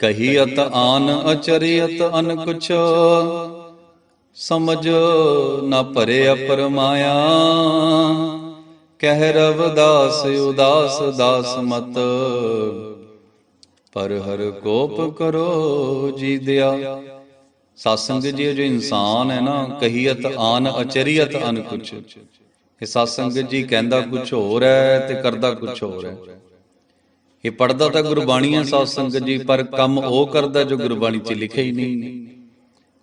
ਕਹੀਅਤ ਆਨ ਅਚਰਿਅਤ ਅਨ ਕੁਛ। ਸਮਝ ਨਾ ਭਰੇ ਅਪਰਮਾਇਆ ਕਹਿ ਰਵਦਾਸ, ਉਦਾਸ ਦਾਸ ਮਤ। ਪਰ ਹਰ ਕੋਪ ਕਰੋ ਜੀ ਦਿਆ ਸਾਸੰਗ ਜੀ ਜੋ ਇਨਸਾਨ ਹੈ ਨਾ, ਕਹੀਅਤ ਆਨ ਅਚਰਿਅਤ ਅਨ ਕੁਛ। ਇਹ ਸਾਸੰਗ ਜੀ ਕਹਿੰਦਾ ਕੁਛ ਹੋਰ ਹੈ ਤੇ ਕਰਦਾ ਕੁਛ ਹੋਰ ਹੈ। ਇਹ ਪੜਦਾ ਤਾਂ ਗੁਰਬਾਣੀ ਹੈ ਸਾਧ ਸੰਗਤ ਜੀ, ਪਰ ਕੰਮ ਉਹ ਕਰਦਾ ਜੋ ਗੁਰਬਾਣੀ 'ਚ ਲਿਖਿਆ ਹੀ ਨਹੀਂ।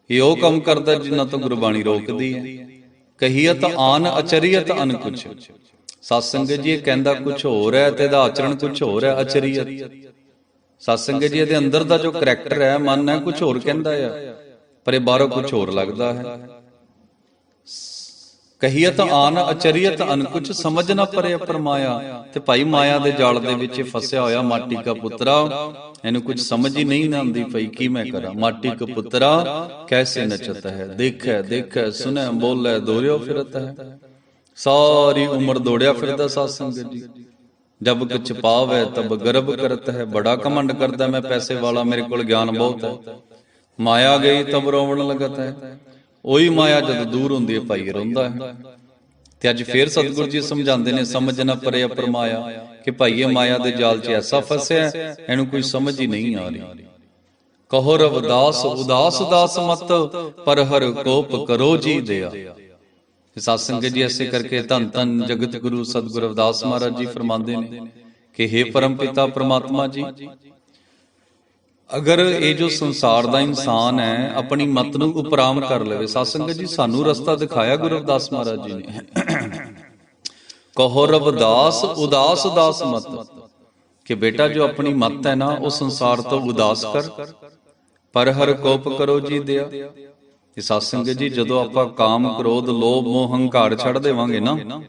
ਇਹ ਉਹ ਕੰਮ ਕਰਦਾ ਜਿੰਨਾ ਤੋਂ ਗੁਰਬਾਣੀ ਰੋਕਦੀ ਹੈ। ਕਹੀਅਤ ਆਨ ਅਚਰੀਅਤ ਅਨ ਕੁਛ। ਸਾਧ ਸੰਗਤ ਜੀ ਇਹ ਕਹਿੰਦਾ ਕੁਛ ਹੋਰ ਹੈ ਤੇ ਇਹਦਾ ਆਚਰਣ ਕੁਛ ਹੋਰ ਹੈ ਅਚਰੀਅਤ। ਸਾਧ ਸੰਗਤ ਜੀ ਇਹਦੇ ਅੰਦਰ ਦਾ ਜੋ ਕਰੈਕਟਰ ਹੈ, ਮਨ ਹੈ, ਕੁਛ ਹੋਰ ਕਹਿੰਦਾ ਹੈ ਪਰ ਇਹ ਬਾਹਰੋਂ ਕੁਛ ਹੋਰ ਲੱਗਦਾ ਹੈ। ਕਹੀਅਤ ਆਨ ਅਚਰੀਅਤ ਅਨ ਕੁਛ ਸਮਝ ਨਾ ਪਰੇ ਅਪਰ ਮਾਇਆ ਤੇ ਭਾਈ ਮਾਇਆ ਦੇ ਜਾਲ ਦੇ ਵਿੱਚ ਫਸਿਆ ਹੋਇਆ ਮਾਟੀ ਕਾ ਪੁੱਤਰਾ। ਇਹਨੂੰ ਕੁਝ ਸਮਝ ਹੀ ਨਹੀਂ ਆਉਂਦੀ ਪਈ ਕੀ ਮੈਂ ਕਰਾਂ? ਮਾਟੀ ਕਾ ਪੁੱਤਰਾ ਕੈਸੇ ਨਚਤ ਹੈ? ਦੇਖੈ ਦੇਖੈ ਸੁਨੈ ਬੋਲੇ ਦੋਰਿਓ ਫਿਰਤ ਹੈ। ਸਾਰੀ ਉਮਰ ਦੌੜਿਆ ਫਿਰਦਾ ਸਾਧ ਸੰਗਤ ਜੀ। ਜਬ ਕੁਛ ਪਾਵੈ ਤਬ ਗਰਭ ਕਰਤ ਹੈ। ਬੜਾ ਕਮੰਡ ਕਰਦਾ ਮੈਂ ਪੈਸੇ ਵਾਲਾ ਮੇਰੇ ਕੋਲ ਗਿਆਨ ਬਹੁਤ ਹੈ। ਮਾਇਆ ਗਈ ਤਬ ਰੋਵਣ ਲਗਤ ਹੈ। ਉਹੀ ਮਾਇਆ ਜਦ ਦੂਰ ਹੁੰਦੀ ਹੈ ਭਾਈ, ਰੋਂਦਾ ਹੈ। ਤੇ ਅੱਜ ਫੇਰ ਸਤਿਗੁਰੂ ਜੀ ਸਮਝਾਉਂਦੇ ਨੇ, ਸਮਝ ਨਾ ਪਰੇ ਅਪਰ ਕਿ ਭਾਈ, ਇਹ ਮਾਇਆ ਦੇ ਜਾਲ 'ਚ ਐਸਾ ਫਸਿਆ ਇਹਨੂੰ ਕੋਈ ਸਮਝ ਹੀ ਨਹੀਂ ਆ ਰਹੀ। ਕਹੋ ਰਵਦਾਸ ਉਦਾਸ ਦਾਸ ਮਤ, ਪਰ ਹਰ ਕੋਪ ਕਰੋ ਜੀ ਦਿਆ ਇਹ ਸਾਧ ਸੰਗਤ ਜੀ ਐਸੇ ਕਰਕੇ ਧੰਨ ਧੰਨ ਜਗਤ ਗੁਰੂ ਸਤਿਗੁਰੂ ਰਵਿਦਾਸ ਮਹਾਰਾਜ ਜੀ ਫਰਮਾਉਂਦੇ ਨੇ ਕਿ हे ਪਰਮ ਪਿਤਾ, ਪ੍ਰਮਾਤਮਾ ਜੀ ਅਗਰ ਇਹ ਜੋ ਸੰਸਾਰ ਦਾ ਇਨਸਾਨ ਹੈ, ਆਪਣੀ ਮਤ ਨੂੰ ਉਪਰਾਮ ਕਰ ਲਵੇ, ਸਾਧ ਜੀ, ਸਾਨੂੰ ਰਸਤਾ ਦਿਖਾਇਆ ਗੁਰੂ ਰਵਿਦਾਸ ਮਹਾਰਾਜ ਜੀ ਨੇ। ਕਹੋ ਰਵਿਦਾਸ, ਉਦਾਸ ਦਾਸ ਮਤ। ਕਿ ਬੇਟਾ, ਜੋ ਆਪਣੀ ਮਤ ਹੈ ਨਾ, ਉਹ ਸੰਸਾਰ ਤੋਂ ਉਦਾਸ ਕਰ। ਪਰ ਹਰ ਕੋਪ ਕਰੋ ਜੀ ਦਿਆ ਇਹ ਸਾਧ ਜੀ, ਜਦੋਂ ਆਪਾਂ ਕਾਮ, ਕ੍ਰੋਧ, ਲੋਭ, ਮੋਹ, ਹੰਕਾਰ ਛੱਡ ਦੇਵਾਂਗੇ ਨਾ,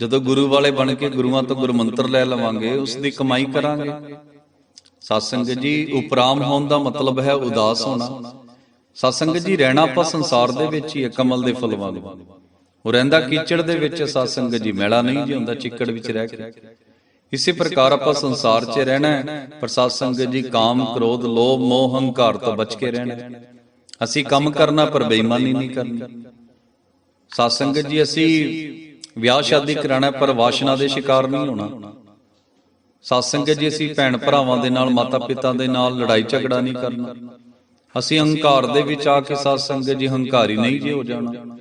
ਜਦੋਂ ਗੁਰੂ ਵਾਲੇ ਬਣ ਕੇ ਗੁਰੂਆਂ ਤੋਂ ਗੁਰਮੰਤਰ ਲੈ ਲਵਾਂਗੇ, ਉਸ ਦੀ ਕਮਾਈ ਕਰਾਂਗੇ ਸਾਧ ਸੰਗਤ ਜੀ ਉਪਰਾਮ ਹੋਣ ਦਾ ਮਤਲਬ ਹੈ ਉਦਾਸ ਹੋਣਾ। ਸਾਧ ਸੰਗਤ ਜੀ ਰਹਿਣਾ ਆਪਾਂ ਸੰਸਾਰ ਦੇ ਵਿੱਚ ਹੀ ਹੈ ਕਮਲ ਦੇ ਫੁੱਲ ਵਾਂਗ ਉਹ ਰਹਿੰਦਾ ਕੀਚੜ ਦੇ ਵਿੱਚ ਸੰਗਤ ਜੀ ਮੈਲਾ ਨਹੀਂ ਜੀ ਹੁੰਦਾ ਚਿੱਕੜ ਵਿੱਚ ਰਹਿ ਕੇ। ਇਸੇ ਪ੍ਰਕਾਰ ਆਪਾਂ ਸੰਸਾਰ 'ਚ ਰਹਿਣਾ ਹੈ। ਪਰ ਸਾਧ ਸੰਗਤ ਜੀ ਕਾਮ ਕ੍ਰੋਧ ਲੋਭ ਮੋਹ ਹੰਕਾਰ ਤੋਂ ਬਚ ਕੇ ਰਹਿਣਾ। ਅਸੀਂ ਕੰਮ ਕਰਨਾ ਪਰ ਬੇਈਮਾਨੀ ਨਹੀਂ ਕਰਨੀ। ਸਾਧ ਸੰਗਤ ਜੀ ਅਸੀਂ ਵਿਆਹ ਸ਼ਾਦੀ ਕਰਾਣਾ ਪਰ ਵਾਸ਼ਨਾ ਦੇ ਸ਼ਿਕਾਰ ਨਹੀਂ ਹੋਣਾ। ਸਾਧ ਸੰਗਤ ਜੀ, ਅਸੀਂ ਭੈਣ ਭਰਾਵਾਂ ਦੇ ਨਾਲ, ਮਾਤਾ ਪਿਤਾ ਦੇ ਨਾਲ ਲੜਾਈ ਝਗੜਾ ਨਹੀਂ ਕਰਨਾ। ਅਸੀਂ ਹੰਕਾਰ ਦੇ ਵਿੱਚ ਆ ਕੇ ਸਾਧ ਸੰਗਤ ਜੀ, ਹੰਕਾਰੀ ਨਹੀਂ ਜੇ ਹੋ ਜਾਣਾ।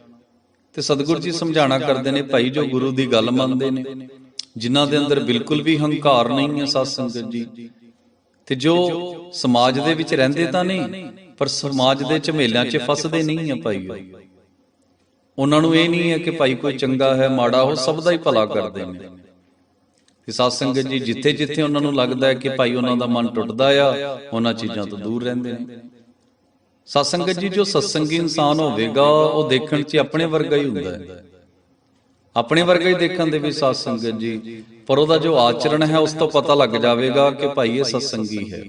ਤੇ ਸਤਿਗੁਰੂ ਜੀ ਸਮਝਾਣਾ ਕਰਦੇ ਨੇ, ਭਾਈ ਜੋ ਗੁਰੂ ਦੀ ਗੱਲ ਮੰਨਦੇ ਨੇ, ਜਿਨ੍ਹਾਂ ਦੇ ਅੰਦਰ ਬਿਲਕੁਲ ਵੀ ਹੰਕਾਰ ਨਹੀਂ ਹੈ ਸਾਧ ਸੰਗਤ ਜੀ। ਤੇ ਜੋ ਸਮਾਜ ਦੇ ਵਿੱਚ ਰਹਿੰਦੇ ਤਾਂ ਨਹੀਂ, ਪਰ ਸਮਾਜ ਦੇ ਝਮੇਲਿਆਂ 'ਚ ਫਸਦੇ ਨਹੀਂ ਆ ਭਾਈ ਉਹਨਾਂ ਨੂੰ ਇਹ ਨਹੀਂ ਹੈ ਕਿ ਭਾਈ ਕੋਈ ਚੰਗਾ ਹੈ, ਮਾੜਾ, ਉਹ ਸਭ ਦਾ ਹੀ ਭਲਾ ਕਰਦੇ ਨੇ। ਕਿ ਸਾਧ ਸੰਗਤ ਜੀ, ਜਿੱਥੇ ਜਿੱਥੇ ਉਹਨਾਂ ਨੂੰ ਲੱਗਦਾ ਹੈ ਕਿ ਭਾਈ ਉਹਨਾਂ ਦਾ ਮਨ ਟੁੱਟਦਾ ਆ, ਉਹਨਾਂ ਚੀਜ਼ਾਂ ਤੋਂ ਦੂਰ ਰਹਿੰਦੇ ਨੇ ਸਾਧ ਸੰਗਤ ਜੀ, ਜੋ ਸਤਸੰਗੀ ਇਨਸਾਨ ਹੋਵੇਗਾ, ਉਹ ਦੇਖਣ 'ਚ ਆਪਣੇ ਵਰਗਾ ਹੀ ਹੁੰਦਾ ਹੈ। ਆਪਣੇ ਵਰਗਾ ਹੀ ਦੇਖਣ ਦੇ ਵੀ ਸਾਧ ਸੰਗਤ ਜੀ, ਪਰ ਉਹਦਾ ਜੋ ਆਚਰਣ ਹੈ, ਉਸ ਤੋਂ ਪਤਾ ਲੱਗ ਜਾਵੇਗਾ ਕਿ ਭਾਈ ਇਹ ਸਤਸੰਗੀ ਹੈ।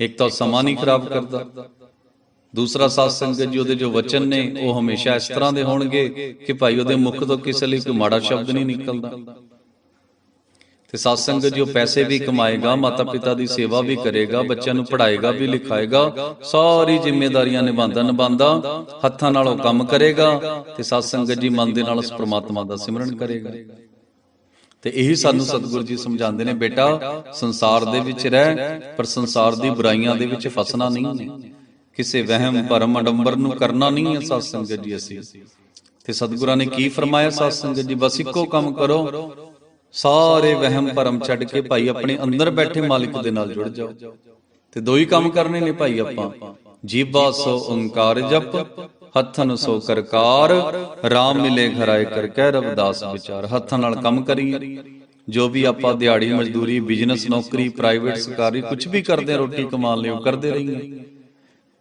ਇੱਕ ਤਾਂ ਸਮਾਂ ਨਹੀਂ ਖਰਾਬ ਕਰਦਾ। ਦੂਸਰਾ ਸਾਧ ਸੰਗਤ ਜੀ, ਉਹਦੇ ਜੋ ਵਚਨ ਨੇ, ਉਹ ਹਮੇਸ਼ਾ ਇਸ ਤਰ੍ਹਾਂ ਦੇ ਹੋਣਗੇ ਕਿ ਭਾਈ ਉਹਦੇ ਮੁਖ ਤੋਂ ਕਿਸੇ ਲਈ ਕੋਈ ਮਾੜਾ ਸ਼ਬਦ ਨਹੀਂ ਨਿਕਲਦਾ। ਤੇ ਸਾਧ ਸੰਗਤ ਜੀ ਉਹ ਪੈਸੇ ਵੀ ਕਮਾਏਗਾ ਮਾਤਾ ਪਿਤਾ ਦੀ ਸੇਵਾ ਵੀ ਕਰੇਗਾ, ਬੱਚਿਆਂ ਨੂੰ ਪੜ੍ਹਾਏਗਾ, ਵੀ ਲਿਖਾਏਗਾ, ਸਾਰੀ ਜ਼ਿੰਮੇਵਾਰੀਆਂ ਨਿਭਾਉਂਦਾ ਨਿਭਾਉਂਦਾ ਹੱਥਾਂ ਨਾਲ ਕੰਮ ਕਰੇਗਾ ਤੇ ਸਾਧ ਸੰਗਤ ਜੀ ਮਨ ਦੇ ਨਾਲ ਉਸ ਪ੍ਰਮਾਤਮਾ ਦਾ ਸਿਮਰਨ ਕਰੇਗਾ। ਤੇ ਇਹੀ ਸਾਨੂੰ ਸਤਿਗੁਰੂ ਜੀ ਸਮਝਾਉਂਦੇ ਨੇ, ਬੇਟਾ, ਸੰਸਾਰ ਦੇ ਵਿੱਚ ਰਹਿ, ਪਰ ਸੰਸਾਰ ਦੀ ਬੁਰਾਈਆਂ ਦੇ ਵਿੱਚ ਫਸਣਾ ਨਹੀਂ। ਹੈ ਕਿਸੇ ਵਹਿਮ, ਭਰਮ, ਅਡੰਬਰ ਨੂੰ ਕਰਨਾ ਨਹੀਂ ਹੈ ਸਤ ਸੰਗਤ ਜੀ ਅਸੀਂ। ਤੇ ਸਤਿਗੁਰਾਂ ਨੇ ਕੀ ਫਰਮਾਇਆ? ਸਤ ਸੰਗਤ ਜੀ ਬਸ ਇੱਕੋ ਕੰਮ ਕਰੋ। ਸਾਰੇ ਵਹਿਮ ਭਰਮ ਛੱਡ ਕੇ ਭਾਈ ਆਪਣੇ ਅੰਦਰ ਬੈਠੇ ਮਾਲਿਕ ਦੇ ਨਾਲ ਜੁੜ ਜਾਓ। ਤੇ ਦੋ ਹੀ ਕੰਮ ਕਰਨੇ ਨੇ ਭਾਈ ਆਪਾਂ। ਜੀਬਾ ਸੋ ਓੰਕਾਰ ਜਪ ਹੱਥਨ ਸੋ ਕਰਕਾਰ RAM ਮਿਲੇ ਘਰਾਏ ਕਰ ਕਹਿ ਰਵਦਾਸ ਵਿਚਾਰ। ਹੱਥਾਂ ਨਾਲ ਕੰਮ ਕਰੀਏ। ਜੋ ਵੀ ਆਪਾਂ ਦਿਹਾੜੀ, ਮਜ਼ਦੂਰੀ ਬਿਜ਼ਨਸ ਨੌਕਰੀ ਪ੍ਰਾਈਵੇਟ ਸਰਕਾਰੀ ਕੁਝ ਵੀ ਕਰਦੇ ਰੋਟੀ ਕਮਾਉਣ ਲਈ ਉਹ ਕਰਦੇ ਰਹੀਏ।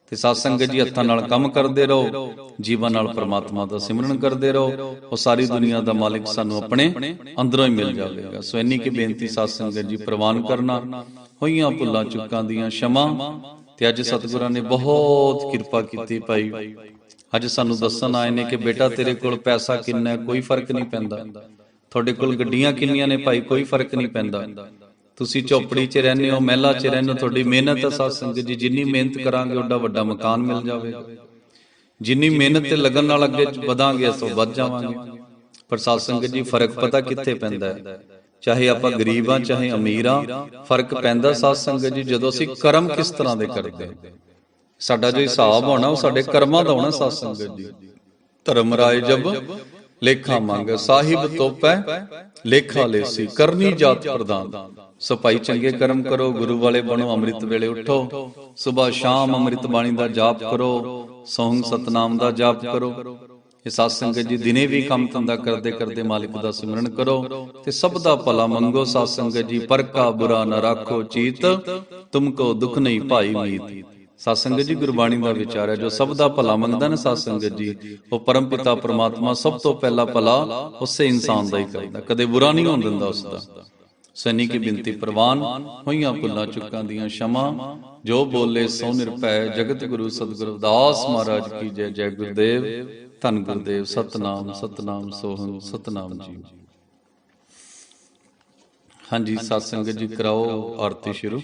ਤੇ ਸਾਧ ਸੰਗਤ ਜੀ ਹੱਥਾਂ ਨਾਲ ਕੰਮ ਕਰਦੇ ਰਹੋ ਜੀਵਨ ਨਾਲ ਪ੍ਰਮਾਤਮਾ ਦਾ ਸਿਮਰਨ ਕਰਦੇ ਰਹੋ ਉਹ ਸਾਰੀ ਦੁਨੀਆ ਦਾ ਮਾਲਿਕ ਸਾਨੂੰ ਆਪਣੇ ਅੰਦਰੋਂ ਹੀ ਮਿਲ ਜਾਵੇਗਾ। ਸੋ ਇੰਨੀ ਕੀ ਬੇਨਤੀ ਸਾਧ ਸੰਗਤ ਜੀ ਪ੍ਰਵਾਨ ਕਰਨਾ ਹੋਈਆਂ ਭੁੱਲਾਂ ਚੁੱਕਾਂ ਦੀਆਂ ਸ਼ਮਾ ਤੇ ਅੱਜ ਸਤਿਗੁਰਾਂ ਨੇ ਬਹੁਤ ਕਿਰਪਾ ਕੀਤੀ ਭਾਈ। ਅੱਜ ਸਾਨੂੰ ਦੱਸਣ ਆਏ ਨੇ ਕਿ ਬੇਟਾ ਤੇਰੇ ਕੋਲ ਪੈਸਾ ਕਿੰਨਾ ਹੈ ਕੋਈ ਫ਼ਰਕ ਨਹੀਂ ਪੈਂਦਾ। ਤੁਹਾਡੇ ਕੋਲ ਗੱਡੀਆਂ ਕਿੰਨੀਆਂ ਨੇ ਭਾਈ? ਕੋਈ ਫ਼ਰਕ ਨਹੀਂ ਪੈਂਦਾ। ਤੁਸੀਂ ਝੋਪੜੀ 'ਚ ਰਹਿੰਦੇ ਹੋ, ਮਹਿਲਾ 'ਚ ਰਹਿੰਦੇ ਹੋ, ਤੁਹਾਡੀ ਮਿਹਨਤ ਹੈ ਸਾਧ ਸੰਗਤ ਜੀ, ਜਿੰਨੀ ਮਿਹਨਤ ਕਰਾਂਗੇ ਓਡਾ ਵੱਡਾ ਮਕਾਨ ਮਿਲ ਜਾਵੇਗਾ ਜਿੰਨੀ ਮਿਹਨਤ ਤੇ ਲੱਗਣ ਨਾਲ ਅੱਗੇ ਵਧਾਂਗੇ, ਅਸੋ ਵੱਧ ਜਾਵਾਂਗੇ। ਪਰ ਸਾਧ ਸੰਗਤ ਜੀ, ਫ਼ਰਕ ਪਤਾ ਕਿੱਥੇ ਪੈਂਦਾ ਹੈ? ਚਾਹੇ ਆਪਾਂ ਗਰੀਬ ਆ ਚਾਹੇ ਅਮੀਰ ਆ ਫ਼ਰਕ ਪੈਂਦਾ ਸਾਧ ਸੰਗਤ ਜੀ, ਜਦੋਂ ਅਸੀਂ ਕਰਮ ਕਿਸ ਤਰ੍ਹਾਂ ਦੇ ਕਰਦੇ ਹਾਂ? ਸਾਡਾ ਜੋ ਹਿਸਾਬ ਹੋਣਾ, ਉਹ ਸਾਡੇ ਕਰਮਾਂ ਦਾ ਹੋਣਾ ਸਾਧ ਸੰਗਤ ਜੀ। ਧਰਮ ਰਾਏ ਜਬ ਲੇਖਾ ਮੰਗ ਸਾਹਿਬ ਤੋਪੈ ਲੇਖਾ ਲੈਸੀ ਕਰਨੀ ਜਾਤ ਪ੍ਰਦਾਨ ਸੋ ਭਾਈ ਚੰਗੇ ਕਰਮ ਕਰੋ ਗੁਰੂ ਵਾਲੇ ਬਣੋ ਅੰਮ੍ਰਿਤ ਵੇਲੇ ਉਠੋ। ਸਵੇਰ ਸ਼ਾਮ ਅੰਮ੍ਰਿਤ ਬਾਣੀ ਦਾ ਜਾਪ ਕਰੋ ਸੋਹੰ ਸਤਨਾਮ ਦਾ ਜਾਪ ਕਰੋ। ਇਹ ਸਾਧ ਸੰਗਤ ਜੀ ਦਿਨੇ ਵੀ ਕੰਮ ਧੰਦਾ ਕਰਦੇ ਕਰਦੇ ਮਾਲਿਕ ਦਾ ਸਿਮਰਨ ਕਰੋ ਤੇ ਸਭ ਦਾ ਭਲਾ ਮੰਗੋ। ਸਾਧ ਸੰਗਤ ਜੀ ਪਰ ਕਾ ਬੁਰਾ ਨਾ ਰੱਖੋ ਚੀਤ ਤੁਮਕੋ ਦੁਖ ਨਹੀਂ ਭਾਈ ਮੀਤ। ਸਾਧ ਜੀ, ਗੁਰਬਾਣੀ ਦਾ ਵਿਚਾਰ ਹੈ, ਜੋ ਸਭ ਦਾ ਭਲਾ ਮੰਗਦਾ ਨਾ ਸਾਧ ਜੀ, ਉਹ ਪਰਮ ਪਿਤਾ ਪ੍ਰਮਾਤਮਾ ਸਭ ਤੋਂ ਪਹਿਲਾ ਭਲਾ ਉਸੇ ਇਨਸਾਨ ਦਾ ਹੀ ਕਰਦਾ, ਕਦੇ ਬੁਰਾ ਨਹੀਂ ਹੋਣ ਦਿੰਦਾ ਉਸ ਦਾ ਸੈਨੀ ਕੀ ਬਿੰਤੀ ਪ੍ਰਵਾਨ, ਹੋਈਆਂ ਭੁੱਲਾਂ ਚੁੱਕਾਂ ਦੀਆਂ ਸ਼ਮਾ, ਜੋ ਬੋਲੇ ਸੋ ਨਿਰਭੈ, ਜਗਤ ਗੁਰੂ ਸਤਿਗੁਰੂ ਦਾਸ ਮਹਾਰਾਜ ਕੀ ਜੈ ਜੈ ਗੁਰਦੇਵ, ਧੰਨ ਗੁਰਦੇਵ, ਸਤਨਾਮ ਸਤਨਾਮ ਸੋਹੰ ਸਤਨਾਮ ਜੀ। ਹਾਂਜੀ ਸਤਸੰਗ ਜੀ, ਕਰਾਓ ਆਰਤੀ ਸ਼ੁਰੂ।